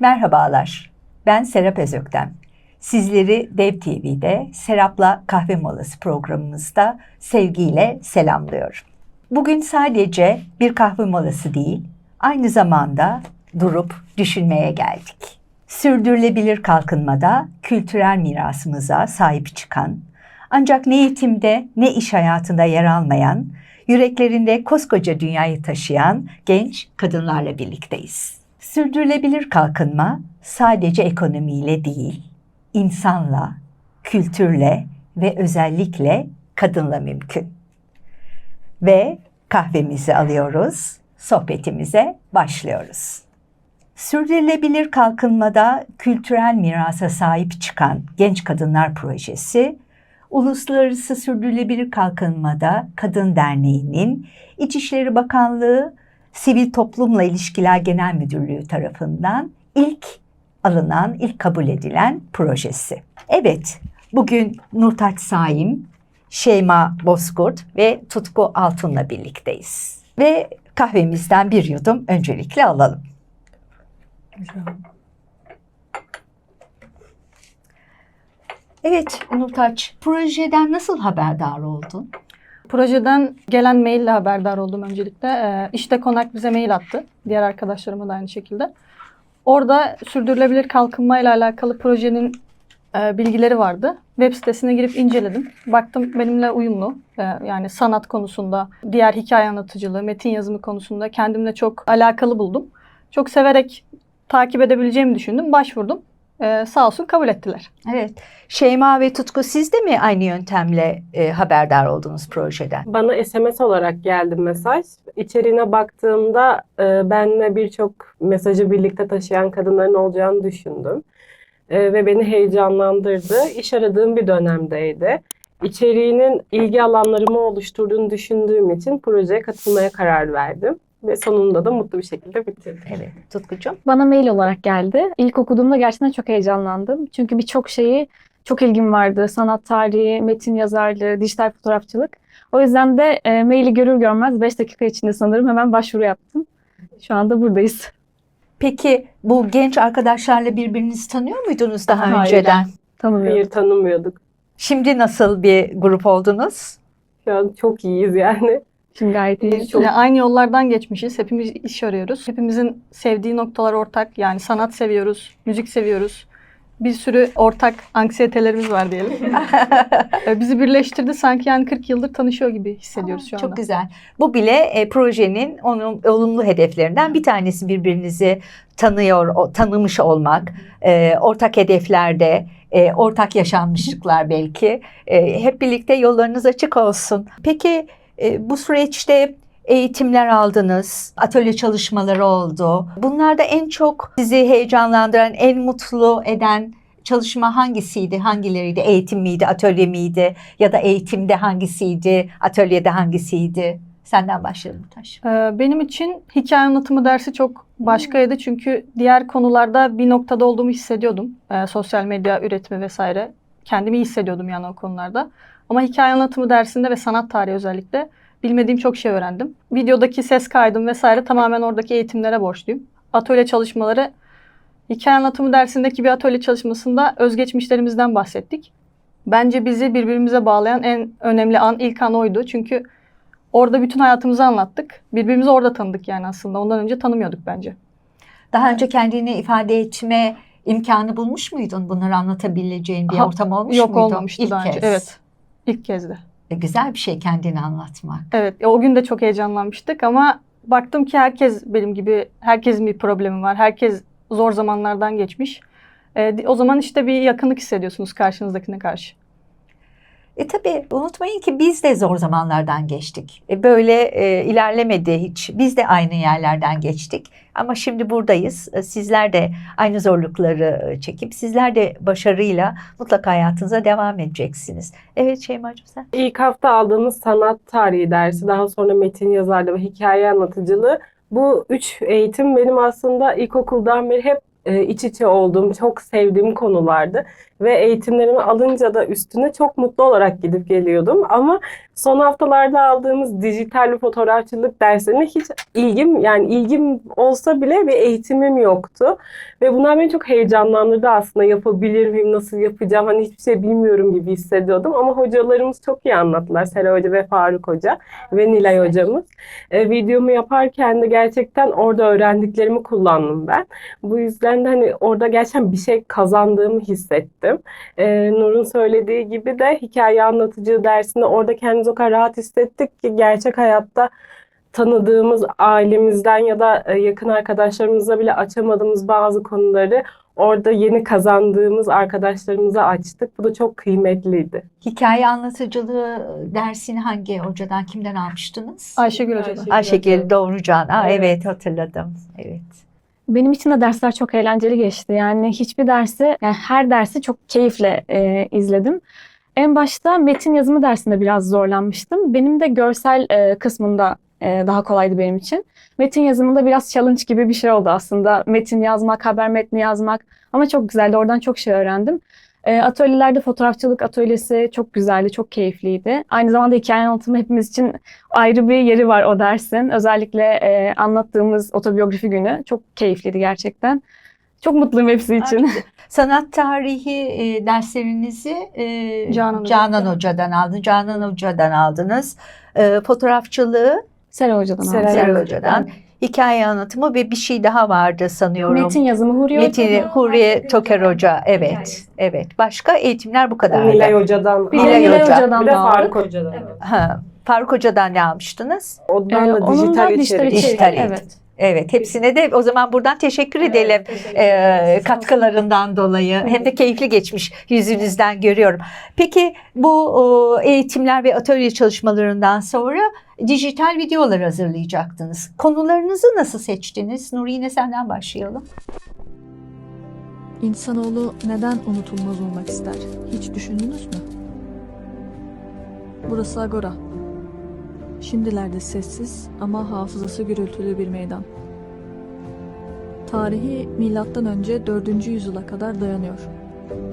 Merhabalar, ben Serap Özöktem. Sizleri Dev TV'de Serap'la Kahve Molası programımızda sevgiyle selamlıyorum. Bugün sadece bir kahve molası değil, aynı zamanda durup düşünmeye geldik. Sürdürülebilir kalkınmada kültürel mirasımıza sahip çıkan, ancak ne eğitimde ne iş hayatında yer almayan, yüreklerinde koskoca dünyayı taşıyan genç kadınlarla birlikteyiz. Sürdürülebilir kalkınma sadece ekonomiyle değil, insanla, kültürle ve özellikle kadınla mümkün. Ve kahvemizi alıyoruz, sohbetimize başlıyoruz. Sürdürülebilir kalkınmada kültürel mirasa sahip çıkan Genç Kadınlar Projesi, Uluslararası Sürdürülebilir Kalkınmada Kadın Derneği'nin İçişleri Bakanlığı Sivil Toplumla İlişkiler Genel Müdürlüğü tarafından ilk alınan, ilk kabul edilen projesi. Evet, bugün Nurtaç Saim, Şeyma Bozkurt ve Tutku Altun'la birlikteyiz. Ve kahvemizden bir yudum öncelikle alalım. Evet Nurtaç, projeden nasıl haberdar oldun? Projeden gelen maille haberdar oldum öncelikle. Ee, işte Konak bize mail attı. Diğer arkadaşlarıma da aynı şekilde. Orada sürdürülebilir kalkınma ile alakalı projenin e, bilgileri vardı. Web sitesine girip inceledim. Baktım benimle uyumlu. Ee, yani sanat konusunda, diğer hikaye anlatıcılığı, metin yazımı konusunda kendimle çok alakalı buldum. Çok severek takip edebileceğimi düşündüm. Başvurdum. Ee, sağ olsun kabul ettiler. Evet, Şeyma ve Tutku siz de mi aynı yöntemle e, haberdar oldunuz projeden? Bana SMS olarak geldi mesaj. İçeriğine baktığımda e, benle birçok mesajı birlikte taşıyan kadınların olacağını düşündüm. E, ve beni heyecanlandırdı. İş aradığım bir dönemdeydi. İçeriğinin ilgi alanlarımı oluşturduğunu düşündüğüm için projeye katılmaya karar verdim. Ve sonunda da mutlu bir şekilde bitirdim. Evet, Tutkucuğum. Bana mail olarak geldi. İlk okuduğumda gerçekten çok heyecanlandım. Çünkü birçok şeyi çok ilgim vardı. Sanat tarihi, metin yazarlığı, dijital fotoğrafçılık. O yüzden de e, maili görür görmez 5 dakika içinde sanırım hemen başvuru yaptım. Şu anda buradayız. Peki bu genç arkadaşlarla birbirinizi tanıyor muydunuz daha Hayır. önceden? Tanımıyorum. Hayır tanımıyorduk. Şimdi nasıl bir grup oldunuz? Şu an çok iyiyiz yani. Şimdi gayet iyi. Çok- Yani aynı yollardan geçmişiz. Hepimiz iş arıyoruz. Hepimizin sevdiği noktalar ortak. Yani sanat seviyoruz, müzik seviyoruz. Bir sürü ortak anksiyetelerimiz var diyelim. Bizi birleştirdi. Sanki yani 40 yıldır tanışıyor gibi hissediyoruz şu anda. Çok güzel. Bu bile e, projenin onun olumlu hedeflerinden bir tanesi birbirinizi tanıyor, o- tanımış olmak, e, ortak hedeflerde, e, ortak yaşanmışlıklar belki. E, hep birlikte yollarınız açık olsun. Peki e, bu süreçte eğitimler aldınız, atölye çalışmaları oldu. Bunlarda en çok sizi heyecanlandıran, en mutlu eden çalışma hangisiydi? Hangileriydi? Eğitim miydi, atölye miydi? Ya da eğitimde hangisiydi, atölyede hangisiydi? Senden başlayalım Taş. Ee, Benim için hikaye anlatımı dersi çok başkaydı. Çünkü diğer konularda bir noktada olduğumu hissediyordum. Ee, sosyal medya üretimi vesaire. Kendimi iyi hissediyordum yani o konularda. Ama hikaye anlatımı dersinde ve sanat tarihi özellikle bilmediğim çok şey öğrendim. Videodaki ses kaydım vesaire tamamen oradaki eğitimlere borçluyum. Atölye çalışmaları, hikaye anlatımı dersindeki bir atölye çalışmasında özgeçmişlerimizden bahsettik. Bence bizi birbirimize bağlayan en önemli an ilk an oydu. Çünkü Orada bütün hayatımızı anlattık. Birbirimizi orada tanıdık yani aslında. Ondan önce tanımıyorduk bence. Daha önce kendini ifade etme imkanı bulmuş muydun? Bunları anlatabileceğin bir Ha, ortam olmuş Yok muydu? olmamıştı İlk daha önce. kez. Evet. İlk kez de. E, güzel bir şey kendini anlatmak. Evet. e, O gün de çok heyecanlanmıştık ama baktım ki herkes benim gibi herkesin bir problemi var. Herkes zor zamanlardan geçmiş. E, o zaman işte bir yakınlık hissediyorsunuz karşınızdakine karşı. E tabii unutmayın ki biz de zor zamanlardan geçtik. E, böyle e, ilerlemedi hiç. Biz de aynı yerlerden geçtik. Ama şimdi buradayız. E, Sizler de aynı zorlukları e, çekip sizler de başarıyla mutlaka hayatınıza devam edeceksiniz. Evet Şeyma'cığım sen. İlk hafta aldığımız sanat tarihi dersi, daha sonra metin yazarlığı ve hikaye anlatıcılığı. Bu üç eğitim benim aslında ilkokuldan beri hep e, iç içe olduğum, çok sevdiğim konulardı. Ve eğitimlerimi alınca da üstüne çok mutlu olarak gidip geliyordum. Ama son haftalarda aldığımız dijital fotoğrafçılık derslerine hiç ilgim yani ilgim olsa bile bir eğitimim yoktu. Ve bunlar beni çok heyecanlandırdı aslında. Yapabilir miyim, nasıl yapacağım? Hani hiçbir şey bilmiyorum gibi hissediyordum. Ama hocalarımız çok iyi anlattılar. Sera Hoca ve Faruk Hoca ve Nilay Hocamız. E, videomu yaparken de gerçekten orada öğrendiklerimi kullandım ben. Bu yüzden de hani orada gerçekten bir şey kazandığımı hissettim. E, Nur'un söylediği gibi de hikaye anlatıcı dersinde orada kendimizi o kadar rahat hissettik ki gerçek hayatta tanıdığımız ailemizden ya da e, yakın arkadaşlarımızla bile açamadığımız bazı konuları orada yeni kazandığımız arkadaşlarımıza açtık. Bu da çok kıymetliydi. Hikaye anlatıcılığı dersini hangi hocadan, kimden almıştınız? Ayşegül Hoca'dan. Ayşegül. Ayşegül Doğrucan. Aa, Evet. evet hatırladım. Evet. Benim için de dersler çok eğlenceli geçti. Yani hiçbir dersi, yani her dersi çok keyifle e, izledim. En başta metin yazımı dersinde biraz zorlanmıştım. Benim de görsel e, kısmında e, daha kolaydı benim için. Metin yazımında biraz challenge gibi bir şey oldu aslında. Metin yazmak, haber metni yazmak ama çok güzeldi. Oradan çok şey öğrendim. E, atölyelerde fotoğrafçılık atölyesi çok güzeldi, çok keyifliydi. Aynı zamanda hikaye anlatımı hepimiz için ayrı bir yeri var o dersin. Özellikle e, anlattığımız otobiyografi günü çok keyifliydi gerçekten. Çok mutluyum hepsi için. Sanat tarihi e, derslerinizi e, Canan Canan, Hoca'dan. Hoca'dan aldınız. Canan Hoca'dan aldınız. E, fotoğrafçılığı Sera Hoca'dan Sera. Sera Evet. Hikaye anlatımı ve bir şey daha vardı sanıyorum. Metin yazımı Huriye Metin Hoca'dan. Huriye Toker Hoca. Evet. Evet. Başka eğitimler bu kadar. Nilay Hoca'dan Nilay Hoca. Hoca'dan Bir de. Faruk Hoca'dan. Ha, Faruk Hoca'dan ne almıştınız? Ondan Ee, da dijital içerik. Dijital eğitim. Evet. Evet. Hepsine de o zaman buradan teşekkür edelim. e, katkılarından dolayı hem de keyifli geçmiş yüzünüzden görüyorum. Peki bu e, eğitimler ve atölye çalışmalarından sonra dijital videolar hazırlayacaktınız. Konularınızı nasıl seçtiniz? Nuri yine senden başlayalım. İnsanoğlu neden unutulmaz olmak ister? Hiç düşündünüz mü? Burası Agora. Şimdilerde sessiz ama hafızası gürültülü bir meydan. Tarihi milattan önce 4. yüzyıla kadar dayanıyor.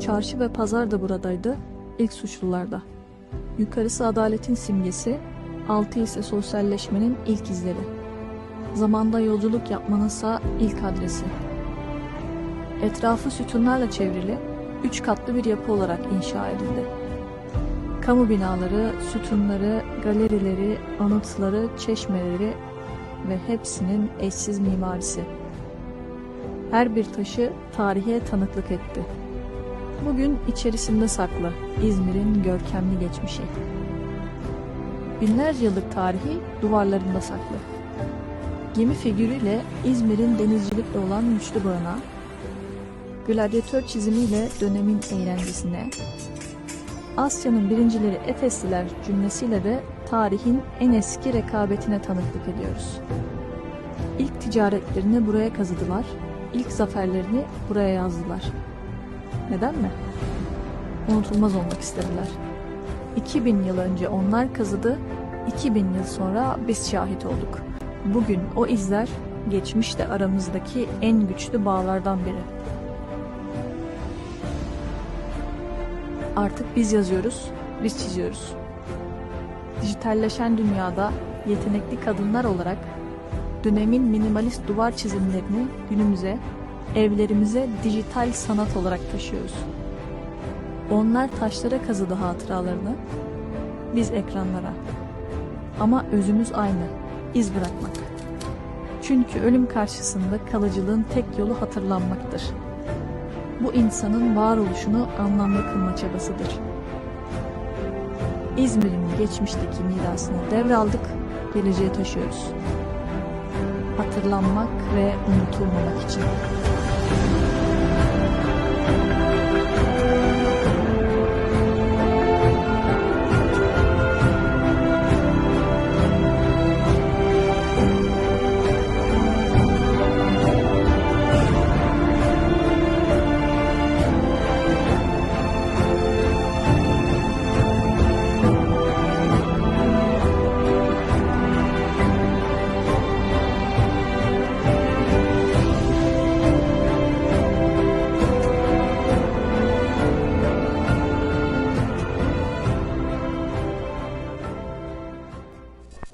Çarşı ve pazar da buradaydı, ilk suçlularda. Yukarısı adaletin simgesi, altı ise sosyalleşmenin ilk izleri. Zamanda yolculuk yapmanınsa ilk adresi. Etrafı sütunlarla çevrili, üç katlı bir yapı olarak inşa edildi. Kamu binaları, sütunları, galerileri, anıtları, çeşmeleri ve hepsinin eşsiz mimarisi. Her bir taşı tarihe tanıklık etti. Bugün içerisinde saklı İzmir'in görkemli geçmişi. Binlerce yıllık tarihi duvarlarında saklı. Gemi figürüyle İzmir'in denizcilikle olan güçlü barınağı, gladyatör çizimiyle dönemin eğlencesine, Asya'nın birincileri Efesliler cümlesiyle de tarihin en eski rekabetine tanıklık ediyoruz. İlk ticaretlerini buraya kazıdılar, ilk zaferlerini buraya yazdılar. Neden mi? Unutulmaz olmak istediler. 2000 yıl önce onlar kazıdı, 2000 yıl sonra biz şahit olduk. Bugün o izler geçmişte aramızdaki en güçlü bağlardan biri. Artık biz yazıyoruz, biz çiziyoruz. Dijitalleşen dünyada yetenekli kadınlar olarak dönemin minimalist duvar çizimlerini günümüze, evlerimize dijital sanat olarak taşıyoruz. Onlar taşlara kazıdı hatıralarını, biz ekranlara. Ama özümüz aynı, iz bırakmak. Çünkü ölüm karşısında kalıcılığın tek yolu hatırlanmaktır. Bu insanın varoluşunu anlamlı kılma çabasıdır. İzmir'in geçmişteki mirasını devraldık, geleceğe taşıyoruz. Hatırlanmak ve unutulmamak için.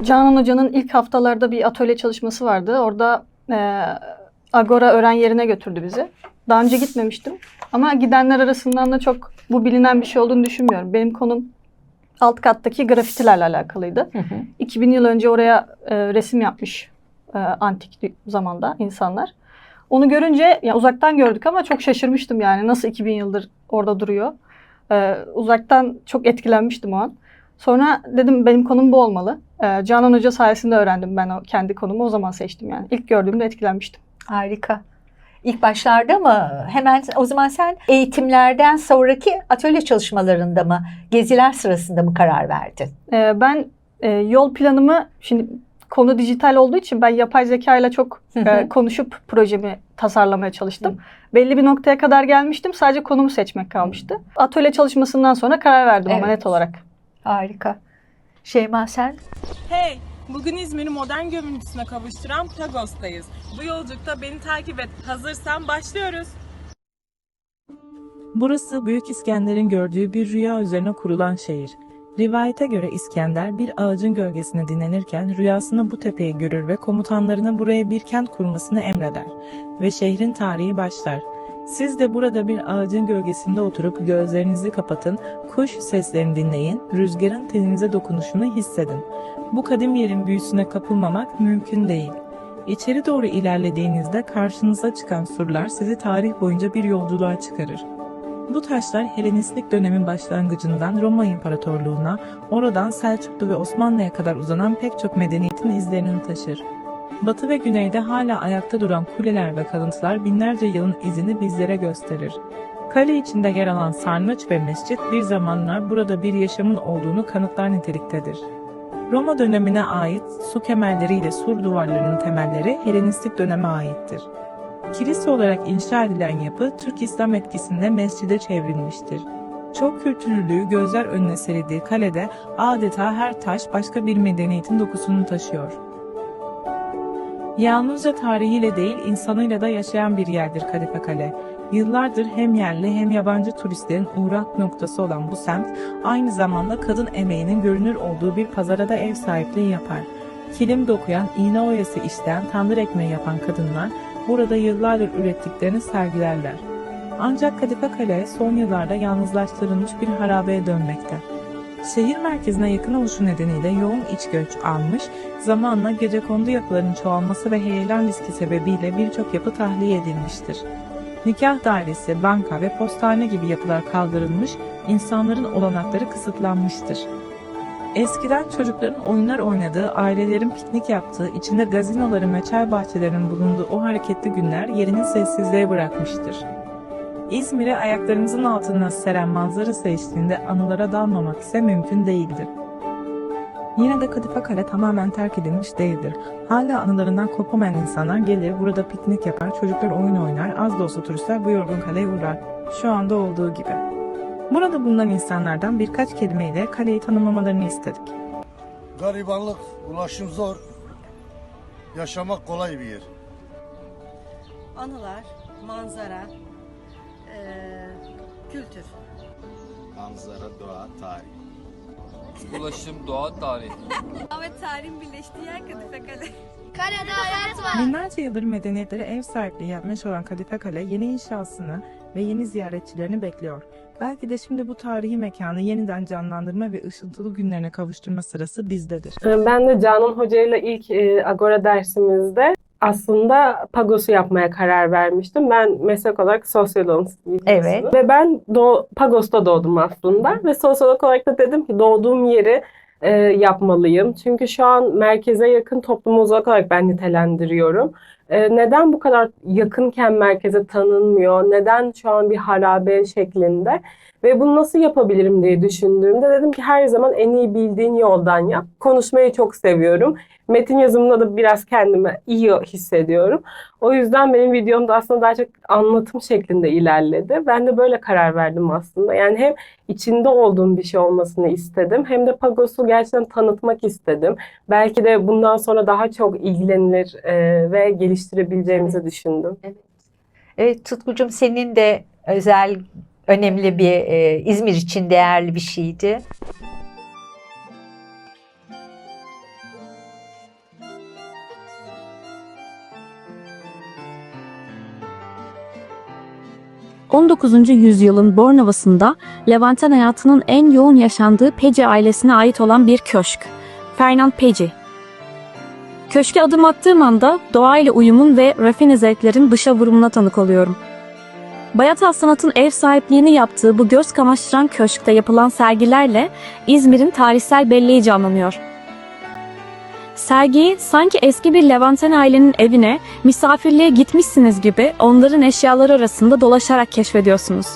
Canan Hoca'nın ilk haftalarda bir atölye çalışması vardı. Orada e, Agora öğren yerine götürdü bizi. Daha önce gitmemiştim. Ama gidenler arasından da çok bu bilinen bir şey olduğunu düşünmüyorum. Benim konum alt kattaki grafitilerle alakalıydı. Hı hı. 2000 yıl önce oraya e, resim yapmış e, antik zamanda insanlar. Onu görünce ya uzaktan gördük ama çok şaşırmıştım yani nasıl 2000 yıldır orada duruyor. E, uzaktan çok etkilenmiştim o an. Sonra dedim benim konum bu olmalı. E, Canan Hoca sayesinde öğrendim ben o kendi konumu o zaman seçtim yani. İlk gördüğümde etkilenmiştim. Harika. İlk başlarda mı? Hemen o zaman sen eğitimlerden sonraki atölye çalışmalarında mı, geziler sırasında mı karar verdin? E, ben e, yol planımı şimdi konu dijital olduğu için ben yapay zeka ile çok e, konuşup projemi tasarlamaya çalıştım. Belli bir noktaya kadar gelmiştim. Sadece konumu seçmek kalmıştı. Atölye çalışmasından sonra karar verdim ama Evet. net olarak. Harika. Şeyma sen? Hey! Bugün İzmir'i modern görüntüsüne kavuşturan Pagos'tayız. Bu yolculukta beni takip et. Hazırsan başlıyoruz. Burası Büyük İskender'in gördüğü bir rüya üzerine kurulan şehir. Rivayete göre İskender bir ağacın gölgesine dinlenirken rüyasında bu tepeyi görür ve komutanlarına buraya bir kent kurmasını emreder ve şehrin tarihi başlar. Siz de burada bir ağacın gölgesinde oturup gözlerinizi kapatın, kuş seslerini dinleyin, rüzgarın teninize dokunuşunu hissedin. Bu kadim yerin büyüsüne kapılmamak mümkün değil. İçeri doğru ilerlediğinizde karşınıza çıkan surlar sizi tarih boyunca bir yolculuğa çıkarır. Bu taşlar Helenistik dönemin başlangıcından Roma İmparatorluğu'na, oradan Selçuklu ve Osmanlı'ya kadar uzanan pek çok medeniyetin izlerini taşır. Batı ve güneyde hala ayakta duran kuleler ve kalıntılar binlerce yılın izini bizlere gösterir. Kale içinde yer alan sarnıç ve mescit bir zamanlar burada bir yaşamın olduğunu kanıtlar niteliktedir. Roma dönemine ait su kemelleriyle sur duvarlarının temelleri Helenistik döneme aittir. Kilise olarak inşa edilen yapı Türk İslam etkisinde mescide çevrilmiştir. Çok kültürlülüğü gözler önüne serildiği kalede adeta her taş başka bir medeniyetin dokusunu taşıyor. Yalnızca tarihiyle değil insanıyla da yaşayan bir yerdir Kadife Kale. Yıllardır hem yerli hem yabancı turistlerin uğrak noktası olan bu semt aynı zamanda kadın emeğinin görünür olduğu bir pazara da ev sahipliği yapar. Kilim dokuyan, iğne oyası işleyen, tandır ekmeği yapan kadınlar burada yıllardır ürettiklerini sergilerler. Ancak Kadife Kale son yıllarda yalnızlaştırılmış bir harabeye dönmekte. Şehir merkezine yakın oluşu nedeniyle yoğun iç göç almış, zamanla gecekondu yapılarının çoğalması ve heyelan riski sebebiyle birçok yapı tahliye edilmiştir. Nikah dairesi, banka ve postane gibi yapılar kaldırılmış, insanların olanakları kısıtlanmıştır. Eskiden çocukların oyunlar oynadığı, ailelerin piknik yaptığı, içinde gazinoların ve çay bahçelerinin bulunduğu o hareketli günler yerini sessizliğe bırakmıştır. İzmir'i ayaklarımızın altına seren manzarası eşliğinde anılara dalmamak ise mümkün değildir. Yine de Kadife Kale tamamen terk edilmiş değildir. Hala anılarından kopamayan insanlar gelir burada piknik yapar, çocuklar oyun oynar, az da olsa turistler bu yorgun kaleye uğrar. Şu anda olduğu gibi. Burada bulunan insanlardan birkaç kelimeyle kaleyi tanımlamalarını istedik. Garibanlık, ulaşım zor. Yaşamak kolay bir yer. anılar, manzara, kültür. Manzara, doğa, tarih. Ulaşım, doğa, tarih. Ve tarihin birleştiği yer Kadife Kale. Kalede hayat var. Binlerce yıldır medeniyetlere ev sahipliği yapmış olan Kadife Kale yeni inşasını ve yeni ziyaretçilerini bekliyor. Belki de şimdi bu tarihi mekanı yeniden canlandırma ve ışıltılı günlerine kavuşturma sırası bizdedir. Ee, Ben de Canan Hoca ile ilk e, Agora dersimizde aslında Pagos'u yapmaya karar vermiştim. Ben meslek olarak biliyorsunuz. Evet. Ve ben doğ, Pagos'ta doğdum aslında. Ve sosyolog olarak da dedim ki doğduğum yeri e, yapmalıyım. Çünkü şu an merkeze yakın topluma uzak olarak ben nitelendiriyorum. E, neden bu kadar yakınken merkeze tanınmıyor? Neden şu an bir harabe şeklinde? Ve bunu nasıl yapabilirim diye düşündüğümde dedim ki her zaman en iyi bildiğin yoldan yap. Konuşmayı çok seviyorum. Metin yazımında da biraz kendimi iyi hissediyorum. O yüzden benim videom da aslında daha çok anlatım şeklinde ilerledi. Ben de böyle karar verdim aslında. Yani hem içinde olduğum bir şey olmasını istedim hem de Pagos'u gerçekten tanıtmak istedim. Belki de bundan sonra daha çok ilgilenilir e, ve geliştirebileceğimizi düşündüm. Evet Tutkucuğum senin de özel, önemli bir e, İzmir için değerli bir şeydi. ...19. yüzyılın Bornova'sında Levanten hayatının en yoğun yaşandığı Peci ailesine ait olan bir köşk. Fernand Peci. Köşke adım attığım anda doğayla uyumun ve rafine zevklerin dışa vurumuna tanık oluyorum. Bayat Sanat'ın ev sahipliğini yaptığı bu göz kamaştıran köşkte yapılan sergilerle İzmir'in tarihsel belleği canlanıyor. Sergiyi sanki eski bir Levanten ailenin evine misafirliğe gitmişsiniz gibi onların eşyaları arasında dolaşarak keşfediyorsunuz.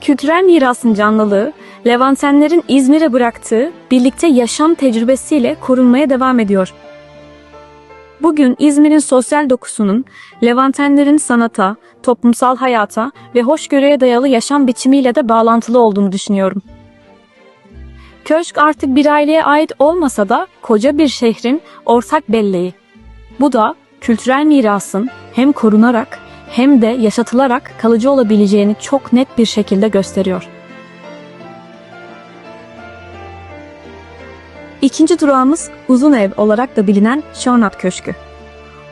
Kültürel mirasın canlılığı, Levantenlerin İzmir'e bıraktığı birlikte yaşam tecrübesiyle korunmaya devam ediyor. Bugün İzmir'in sosyal dokusunun Levantenlerin sanata, toplumsal hayata ve hoşgörüye dayalı yaşam biçimiyle de bağlantılı olduğunu düşünüyorum. Köşk artık bir aileye ait olmasa da koca bir şehrin ortak belleği. Bu da kültürel mirasın hem korunarak hem de yaşatılarak kalıcı olabileceğini çok net bir şekilde gösteriyor. İkinci durağımız Uzun Ev olarak da bilinen Şonat Köşkü.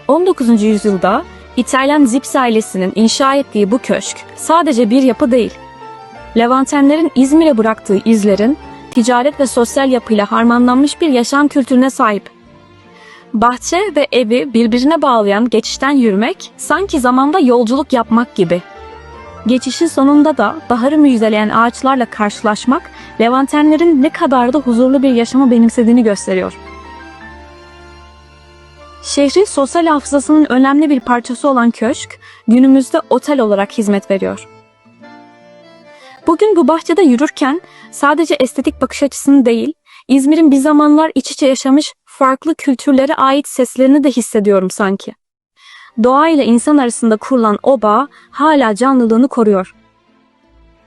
19. yüzyılda İtalyan Zips ailesinin inşa ettiği bu köşk sadece bir yapı değil. Levantenlerin İzmir'e bıraktığı izlerin ticaret ve sosyal yapıyla harmanlanmış bir yaşam kültürüne sahip. Bahçe ve evi birbirine bağlayan geçişten yürümek sanki zamanda yolculuk yapmak gibi. Geçişin sonunda da baharı müjdeleyen ağaçlarla karşılaşmak Levantenlerin ne kadar da huzurlu bir yaşamı benimsediğini gösteriyor. Şehrin sosyal hafızasının önemli bir parçası olan köşk, günümüzde otel olarak hizmet veriyor. Bugün bu bahçede yürürken sadece estetik bakış açısını değil, İzmir'in bir zamanlar iç içe yaşamış farklı kültürlere ait seslerini de hissediyorum sanki. Doğa ile insan arasında kurulan o bağ hala canlılığını koruyor.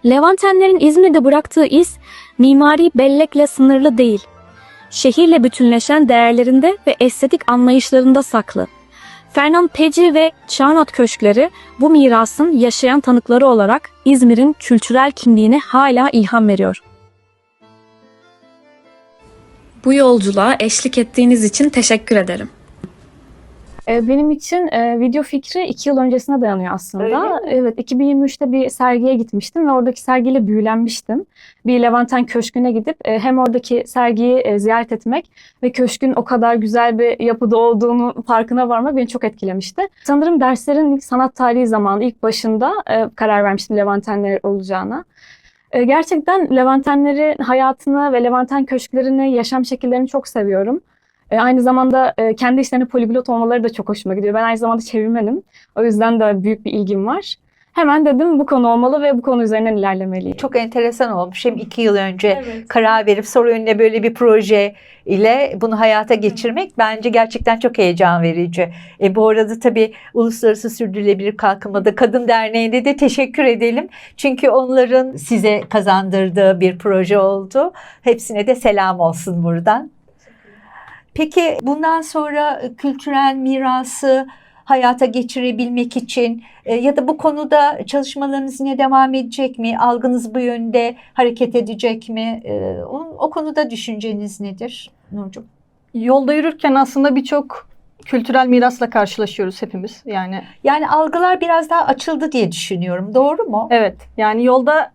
Levantenlerin İzmir'de bıraktığı iz mimari bellekle sınırlı değil. Şehirle bütünleşen değerlerinde ve estetik anlayışlarında saklı. Fernand Peci ve Çağnat Köşkleri bu mirasın yaşayan tanıkları olarak İzmir'in kültürel kimliğine hala ilham veriyor. Bu yolculuğa eşlik ettiğiniz için teşekkür ederim. E, Benim için e, video fikri iki yıl öncesine dayanıyor aslında. Evet, 2023'te bir sergiye gitmiştim ve oradaki sergiyle büyülenmiştim. Bir Levanten Köşkü'ne gidip e, hem oradaki sergiyi e, ziyaret etmek ve köşkün o kadar güzel bir yapıda olduğunu farkına varmak beni çok etkilemişti. Sanırım derslerin ilk sanat tarihi zamanı ilk başında karar vermiştim Levantenler olacağına. Gerçekten Levantenlerin hayatını ve Levanten köşklerini, yaşam şekillerini çok seviyorum. E, aynı zamanda e, kendi işlerinde poliglot olmaları da çok hoşuma gidiyor. Ben aynı zamanda çevirmenim. O yüzden de büyük bir ilgim var. Hemen dedim bu konu olmalı ve bu konu üzerinden ilerlemeliyim. Çok enteresan olmuş. Hem iki yıl önce karar verip sonra önüne böyle bir proje ile bunu hayata geçirmek bence gerçekten çok heyecan verici. E, bu arada tabii Uluslararası Sürdürülebilir Kalkınmada Kadın Derneği'nde de teşekkür edelim. Çünkü onların size kazandırdığı bir proje oldu. Hepsine de selam olsun buradan. Peki bundan sonra kültürel mirası hayata geçirebilmek için e, ya da bu konuda çalışmalarınız yine devam edecek mi? Algınız bu yönde hareket edecek mi? E, o, o konuda düşünceniz nedir Nurcuğum? Yolda yürürken aslında birçok kültürel mirasla karşılaşıyoruz hepimiz. Yani Yani algılar biraz daha açıldı diye düşünüyorum. Doğru mu? evet yani yolda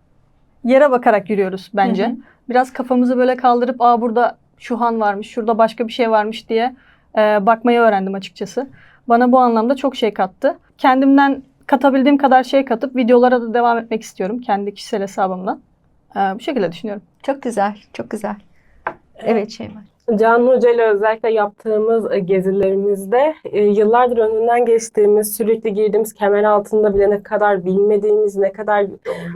yere bakarak yürüyoruz bence. Hı hı. Biraz kafamızı böyle kaldırıp aa burada şu han varmış, şurada başka bir şey varmış diye e, bakmayı öğrendim açıkçası. Bana bu anlamda çok şey kattı. Kendimden katabildiğim kadar şey katıp videolara da devam etmek istiyorum kendi kişisel hesabımdan. E, bu şekilde düşünüyorum. Çok güzel, çok güzel. Evet Şeyma. Can Hoca ile özellikle yaptığımız e, gezilerimizde e, yıllardır önünden geçtiğimiz, sürekli girdiğimiz kemer altında bile ne kadar bilmediğimiz, ne kadar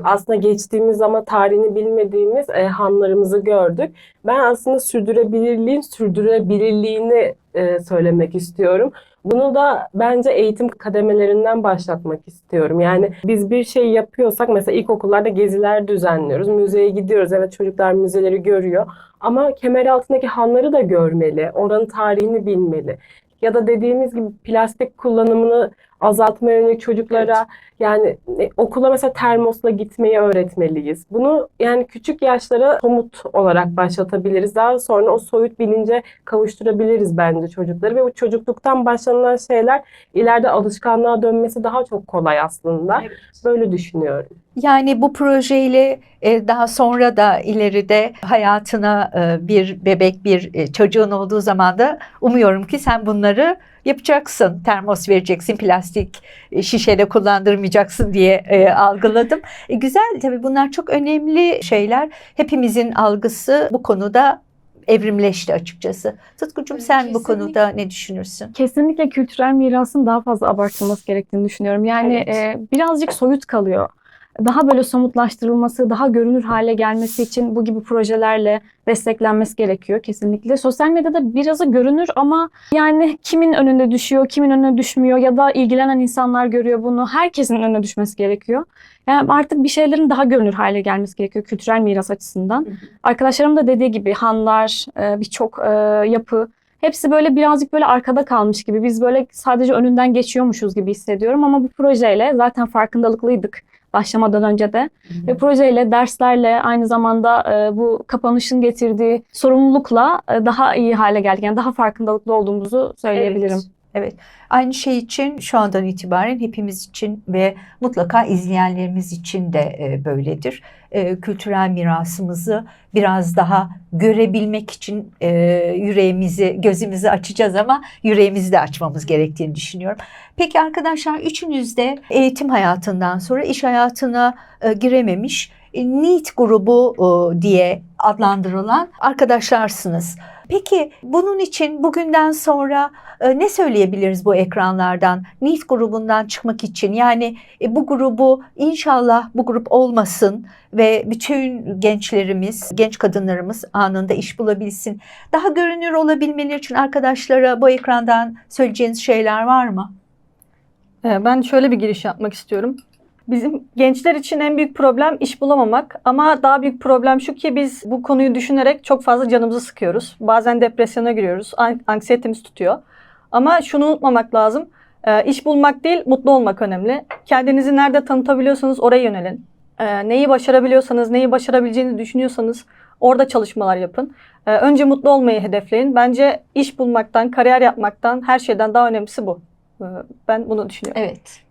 aslında geçtiğimiz ama tarihini bilmediğimiz e, hanlarımızı gördük. Ben aslında sürdürülebilirliğin sürdürülebilirliğini e, söylemek istiyorum. Bunu da bence eğitim kademelerinden başlatmak istiyorum. Yani biz bir şey yapıyorsak mesela ilkokullarda geziler düzenliyoruz. Müzeye gidiyoruz. Evet çocuklar müzeleri görüyor. Ama kemer altındaki hanları da görmeli. Oranın tarihini bilmeli. Ya da dediğimiz gibi plastik kullanımını azaltma yönelik çocuklara yani e, okula mesela termosla gitmeyi öğretmeliyiz. Bunu yani küçük yaşlara somut olarak başlatabiliriz. Daha sonra o soyut bilince kavuşturabiliriz bence çocukları ve bu çocukluktan başlanılan şeyler ileride alışkanlığa dönmesi daha çok kolay aslında. Böyle düşünüyorum. Yani bu projeyle e, daha sonra da ileride hayatına e, bir bebek, bir çocuğun olduğu zaman da umuyorum ki sen bunları yapacaksın. Termos vereceksin, plastik e, şişede kullandırmayacaksın diye e, algıladım. E, güzel tabii bunlar çok önemli şeyler. Hepimizin algısı bu konuda evrimleşti açıkçası. Tutkucuğum sen bu konuda ne düşünürsün? Kesinlikle kültürel mirasın daha fazla abartılması gerektiğini düşünüyorum. Yani Evet. e, birazcık soyut kalıyor. Daha böyle somutlaştırılması, daha görünür hale gelmesi için bu gibi projelerle desteklenmesi gerekiyor kesinlikle. Sosyal medyada birazı görünür ama yani kimin önünde düşüyor, kimin önüne düşmüyor ya da ilgilenen insanlar görüyor bunu. Herkesin önüne düşmesi gerekiyor. Yani artık bir şeylerin daha görünür hale gelmesi gerekiyor kültürel miras açısından. Arkadaşlarım da dediği gibi hanlar, e, birçok e, yapı hepsi böyle birazcık böyle arkada kalmış gibi. Biz böyle sadece önünden geçiyormuşuz gibi hissediyorum ama bu projeyle zaten farkındalıklıydık başlamadan önce de. Ve projeyle, derslerle aynı zamanda e, bu kapanışın getirdiği sorumlulukla e, daha iyi hale geldik. Yani daha farkındalıklı olduğumuzu söyleyebilirim. Evet. Evet. Aynı şey için şu andan itibaren hepimiz için ve mutlaka izleyenlerimiz için de e, böyledir. E, kültürel mirasımızı biraz daha görebilmek için e, yüreğimizi, gözümüzü açacağız ama yüreğimizi de açmamız gerektiğini düşünüyorum. Peki arkadaşlar üçünüz de eğitim hayatından sonra iş hayatına e, girememiş e, NEET grubu e, diye adlandırılan arkadaşlarsınız. Peki bunun için bugünden sonra e, ne söyleyebiliriz bu ekranlardan? NEET grubundan çıkmak için yani e, bu grubu inşallah bu grup olmasın ve bütün gençlerimiz, genç kadınlarımız anında iş bulabilsin. Daha görünür olabilmeleri için arkadaşlara bu ekrandan söyleyeceğiniz şeyler var mı? Ee, Ben şöyle bir giriş yapmak istiyorum. Bizim gençler için en büyük problem iş bulamamak ama daha büyük problem şu ki biz bu konuyu düşünerek çok fazla canımızı sıkıyoruz. Bazen depresyona giriyoruz, an- anksiyetemiz tutuyor. Ama şunu unutmamak lazım. Ee, İş bulmak değil, mutlu olmak önemli. Kendinizi nerede tanıtabiliyorsanız oraya yönelin. Ee, Neyi başarabiliyorsanız, neyi başarabileceğinizi düşünüyorsanız orada çalışmalar yapın. Ee, Önce mutlu olmayı hedefleyin. Bence iş bulmaktan, kariyer yapmaktan her şeyden daha önemlisi bu. Ben bunu düşünüyorum. Evet.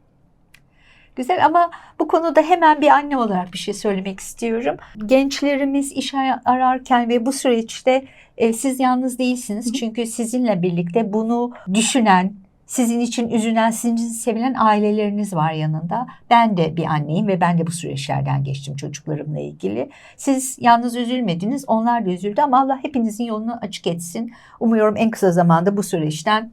Güzel ama bu konuda hemen bir anne olarak bir şey söylemek istiyorum. Gençlerimiz iş ararken ve bu süreçte e, siz yalnız değilsiniz. Çünkü sizinle birlikte bunu düşünen, sizin için üzülen, sizin için sevilen aileleriniz var yanında. Ben de bir anneyim ve ben de bu süreçlerden geçtim çocuklarımla ilgili. Siz yalnız üzülmediniz, onlar da üzüldü ama Allah hepinizin yolunu açık etsin. Umuyorum en kısa zamanda bu süreçten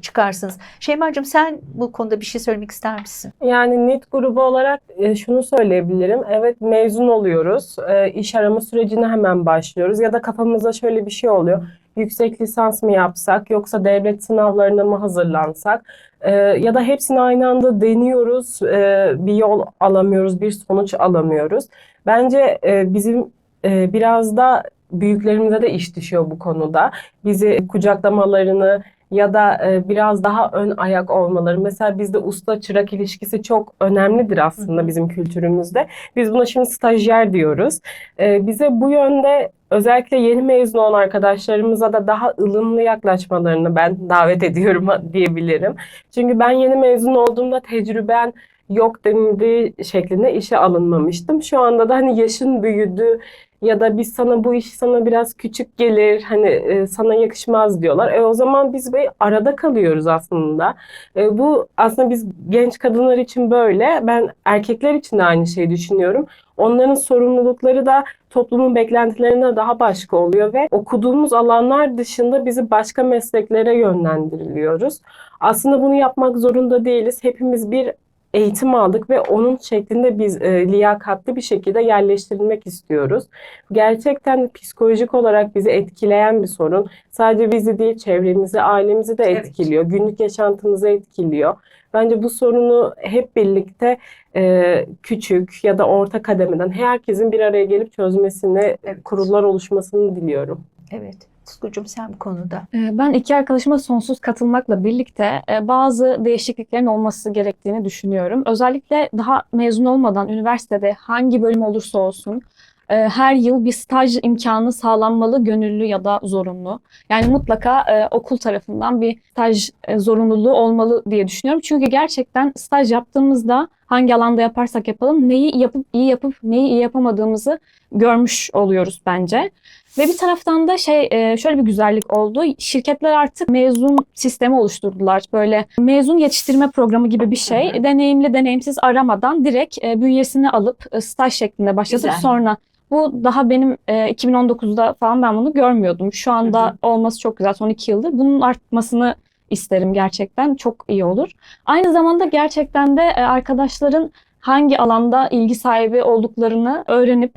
çıkarsınız. Şeyma'cığım sen bu konuda bir şey söylemek ister misin? Yani NEET grubu olarak e, şunu söyleyebilirim. Evet mezun oluyoruz. E, iş arama sürecine hemen başlıyoruz. Ya da kafamızda şöyle bir şey oluyor. Yüksek lisans mı yapsak yoksa devlet sınavlarına mı hazırlansak? E, ya da hepsini aynı anda deniyoruz. E, bir yol alamıyoruz, bir sonuç alamıyoruz. Bence e, bizim e, biraz da büyüklerimize de iş düşüyor bu konuda. Bizi kucaklamalarını ya da e, biraz daha ön ayak olmaları. Mesela bizde usta çırak ilişkisi çok önemlidir aslında bizim kültürümüzde. Biz buna şimdi stajyer diyoruz. E, bize bu yönde özellikle yeni mezun olan arkadaşlarımıza da daha ılımlı yaklaşmalarını ben davet ediyorum diyebilirim. Çünkü ben yeni mezun olduğumda tecrüben yok denildiği şeklinde işe alınmamıştım. Şu anda da hani yaşın büyüdü ya da biz sana bu iş sana biraz küçük gelir hani e, sana yakışmaz diyorlar. E o zaman biz bir arada kalıyoruz aslında. E, bu aslında biz genç kadınlar için böyle. Ben erkekler için de aynı şeyi düşünüyorum. Onların sorumlulukları da toplumun beklentilerine daha başka oluyor ve okuduğumuz alanlar dışında bizi başka mesleklere yönlendiriliyoruz. Aslında bunu yapmak zorunda değiliz. Hepimiz bir eğitim aldık ve onun şeklinde biz e, liyakatli bir şekilde yerleştirilmek istiyoruz. Gerçekten psikolojik olarak bizi etkileyen bir sorun. Sadece bizi değil, çevremizi, ailemizi de Evet. etkiliyor. Günlük yaşantımızı etkiliyor. Bence bu sorunu hep birlikte e, küçük ya da orta kademeden herkesin bir araya gelip çözmesini, kurullar oluşmasını diliyorum. Evet. Tutkucuğum sen bu konuda. Ee, Ben iki arkadaşıma sonsuz katılmakla birlikte e, bazı değişikliklerin olması gerektiğini düşünüyorum. Özellikle daha mezun olmadan üniversitede hangi bölüm olursa olsun e, her yıl bir staj imkanı sağlanmalı, gönüllü ya da zorunlu. Yani mutlaka e, okul tarafından bir staj zorunluluğu olmalı diye düşünüyorum. Çünkü gerçekten staj yaptığımızda hangi alanda yaparsak yapalım neyi yapıp iyi yapıp neyi iyi yapamadığımızı görmüş oluyoruz bence. Ve bir taraftan da şey e, şöyle bir güzellik oldu. Şirketler artık mezun sistemi oluşturdular. Böyle mezun yetiştirme programı gibi bir şey. Deneyimli deneyimsiz aramadan direkt e, bünyesini alıp e, staj şeklinde başlatıp Güzel. sonra bu daha benim e, 2019'da falan ben bunu görmüyordum. Şu anda olması çok güzel. Son iki yıldır. Bunun artmasını isterim gerçekten. Çok iyi olur. Aynı zamanda gerçekten de e, arkadaşların hangi alanda ilgi sahibi olduklarını öğrenip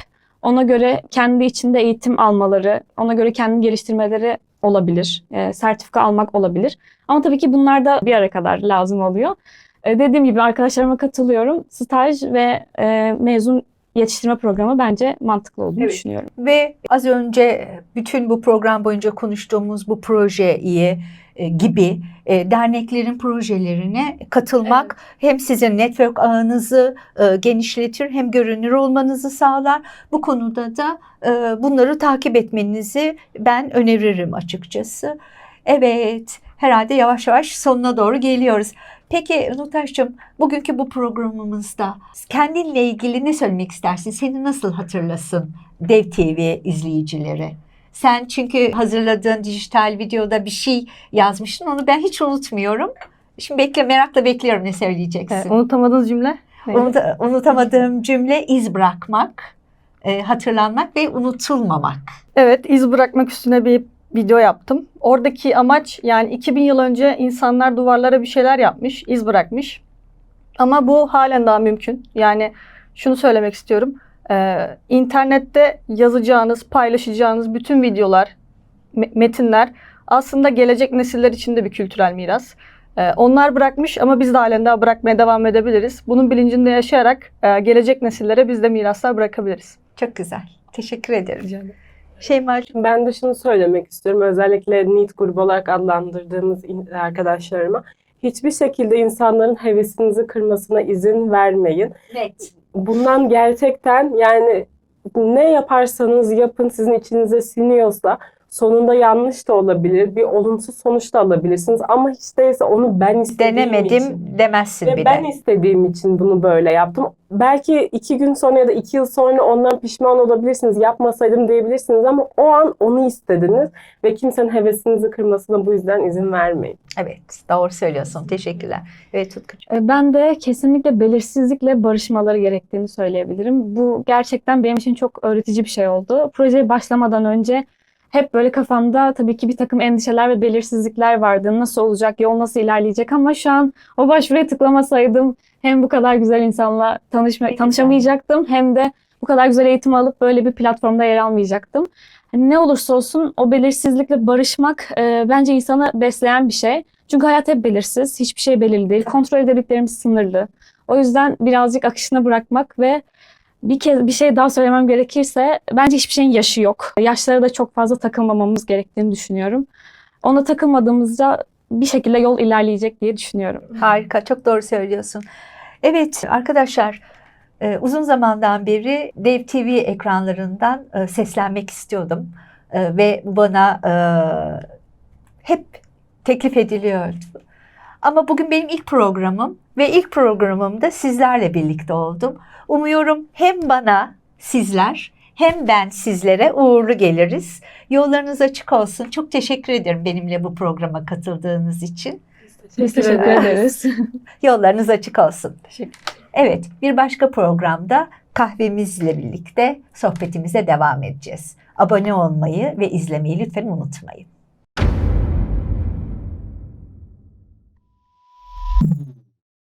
ona göre kendi içinde eğitim almaları, ona göre kendini geliştirmeleri olabilir. E, sertifika almak olabilir. Ama tabii ki bunlar da bir ara kadar lazım oluyor. E, dediğim gibi arkadaşlarıma katılıyorum. Staj ve e, mezun yetiştirme programı bence mantıklı olduğunu Evet. düşünüyorum. Ve az önce bütün bu program boyunca konuştuğumuz bu projeyi e, gibi e, derneklerin projelerine katılmak hem sizin network ağınızı e, genişletir hem görünür olmanızı sağlar. Bu konuda da e, bunları takip etmenizi ben öneririm açıkçası. Evet, herhalde yavaş yavaş sonuna doğru geliyoruz. Peki Nurtaş'cığım bugünkü bu programımızda kendinle ilgili ne söylemek istersin? Seni nasıl hatırlasın Dev TV izleyicileri? Sen çünkü hazırladığın dijital videoda bir şey yazmıştın. Onu ben hiç unutmuyorum. Şimdi bekle merakla bekliyorum ne söyleyeceksin. Ee, unutamadığınız cümle? Unut- unutamadığım cümle iz bırakmak, e, hatırlanmak ve unutulmamak. Evet, iz bırakmak üstüne bir video yaptım. Oradaki amaç yani 2000 yıl önce insanlar duvarlara bir şeyler yapmış, iz bırakmış. Ama bu halen daha mümkün. Yani şunu söylemek istiyorum. Ee, internette yazacağınız, paylaşacağınız bütün videolar, me- metinler aslında gelecek nesiller için de bir kültürel miras. Ee, onlar bırakmış ama biz de halen daha bırakmaya devam edebiliriz. Bunun bilincinde yaşayarak e, gelecek nesillere biz de miraslar bırakabiliriz. Çok güzel. Teşekkür ederim. Rica ederim. Şeyma'cığım Ben de şunu söylemek istiyorum. Özellikle NEET grubu olarak adlandırdığımız arkadaşlarıma. Hiçbir şekilde insanların hevesinizi kırmasına izin vermeyin. net. Bundan gerçekten yani ne yaparsanız yapın sizin içinize siniyorsa sonunda yanlış da olabilir. Bir olumsuz sonuç da alabilirsiniz. Ama hiç değilse onu ben istediğim Denemedim için. demezsin Ve bir ben istediğim için bunu böyle yaptım. Belki iki gün sonra ya da iki yıl sonra ondan pişman olabilirsiniz. Yapmasaydım diyebilirsiniz ama o an onu istediniz. Ve kimsenin hevesinizi kırmasına bu yüzden izin vermeyin. Evet, doğru söylüyorsun. Teşekkürler. Evet Tutkucuğum. E, Ben de kesinlikle belirsizlikle barışmaları gerektiğini söyleyebilirim. Bu gerçekten benim için çok öğretici bir şey oldu. Projeye başlamadan önce hep böyle kafamda tabii ki bir takım endişeler ve belirsizlikler vardı. Nasıl olacak, yol nasıl ilerleyecek ama şu an o başvuruya tıklamasaydım hem bu kadar güzel insanla tanışma, tanışamayacaktım hem de bu kadar güzel eğitim alıp böyle bir platformda yer almayacaktım. Hani ne olursa olsun o belirsizlikle barışmak e, bence insanı besleyen bir şey. Çünkü hayat hep belirsiz, hiçbir şey belirli değil. Kontrol edebildiklerimiz sınırlı. O yüzden birazcık akışına bırakmak ve bir kez bir şey daha söylemem gerekirse bence hiçbir şeyin yaşı yok. Yaşlara da çok fazla takılmamamız gerektiğini düşünüyorum. Ona takılmadığımızda bir şekilde yol ilerleyecek diye düşünüyorum. Harika, çok doğru söylüyorsun. Evet arkadaşlar, e, uzun zamandan beri Dev TV ekranlarından e, seslenmek istiyordum. E, Ve bana hep teklif ediliyordu. Ama bugün benim ilk programım ve ilk programımda sizlerle birlikte oldum. Umuyorum hem bana sizler hem ben sizlere uğurlu geliriz. Yollarınız açık olsun. Çok teşekkür ederim benimle bu programa katıldığınız için. Biz teşekkür ederiz. Yollarınız açık olsun. Teşekkür Evet, bir başka programda kahvemizle birlikte sohbetimize devam edeceğiz. Abone olmayı ve izlemeyi lütfen unutmayın.